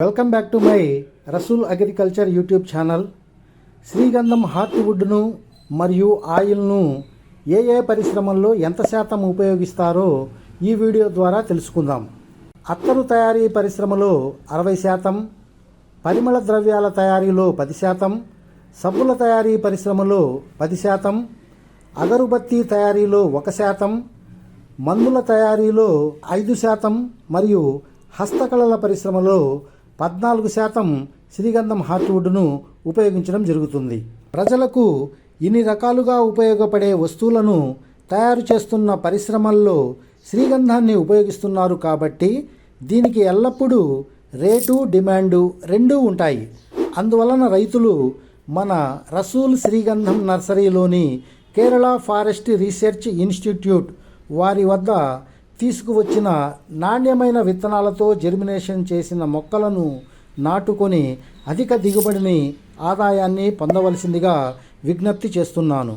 Welcome back to my Rasool agriculture YouTube channel. శ్రీగంధం హార్ట్వుడ్ను మరియు ఆయిల్ను ఏ ఏ పరిశ్రమల్లో ఎంత శాతం ఉపయోగిస్తారో ఈ వీడియో ద్వారా తెలుసుకుందాం. అత్తరు తయారీ పరిశ్రమలో అరవై శాతం పరిమళ ద్రవ్యాల తయారీలో పది శాతం సబ్బుల తయారీ పరిశ్రమలో పది శాతం అగరుబత్తి తయారీలో ఒక శాతం మందుల తయారీలో ఐదు శాతం మరియు హస్తకళల పరిశ్రమలో పద్నాలుగు శాతం శ్రీగంధం హార్ట్వుడ్ను ఉపయోగించడం జరుగుతుంది. ప్రజలకు ఇన్ని రకాలుగా ఉపయోగపడే వస్తువులను తయారు చేస్తున్న పరిశ్రమల్లో శ్రీగంధాన్ని ఉపయోగిస్తున్నారు కాబట్టి దీనికి ఎల్లప్పుడూ రేటు డిమాండు రెండూ ఉంటాయి. అందువలన రైతులు మన రసూల్ శ్రీగంధం నర్సరీలోని కేరళ ఫారెస్ట్ రీసెర్చ్ ఇన్స్టిట్యూట్ వారి వద్ద తీసుకువచ్చిన నాణ్యమైన విత్తనాలతో జెర్మినేషన్ చేసిన మొక్కలను నాటుకొని అధిక దిగుబడిని ఆదాయాన్ని పొందవలసిందిగా విజ్ఞప్తి చేస్తున్నాను.